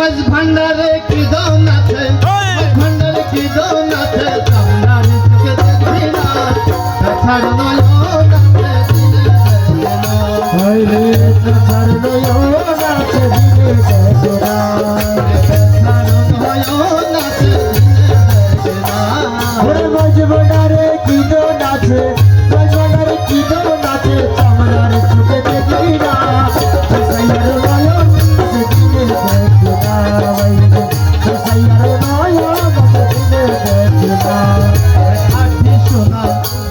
মাঝ ভান্ডারে কি দন আছে? ভান্ডারে কি দন আছে? সামনার থেকে দেখি না। ছাড় নয়ন আছে দিলে হয় রে ছাড় নয়ন আছে দিলে সজরা ছাড় নয়ন আছে দিলে সজরা ওরে মাঝ ভান্ডারে কি দন আছে?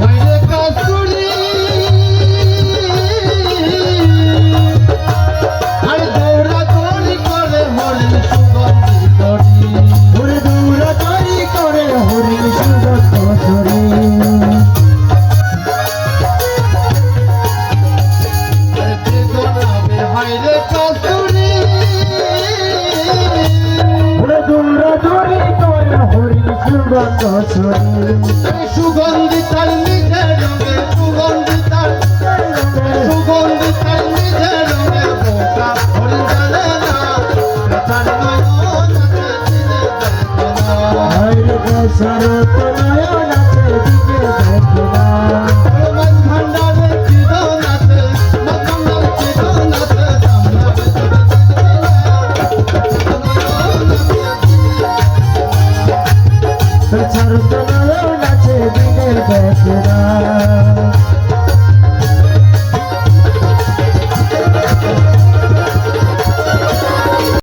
Right there. হরি সুগন্ধ ছড়ি সুগন্ধি তার নিজের রঙে সুগন্ধি তার সুগন্ধি রঙে বোকা হরি জানে না। তার নয়ন হরি সরত নয়ন চন্দনারাও নাচে দিনের বেচনা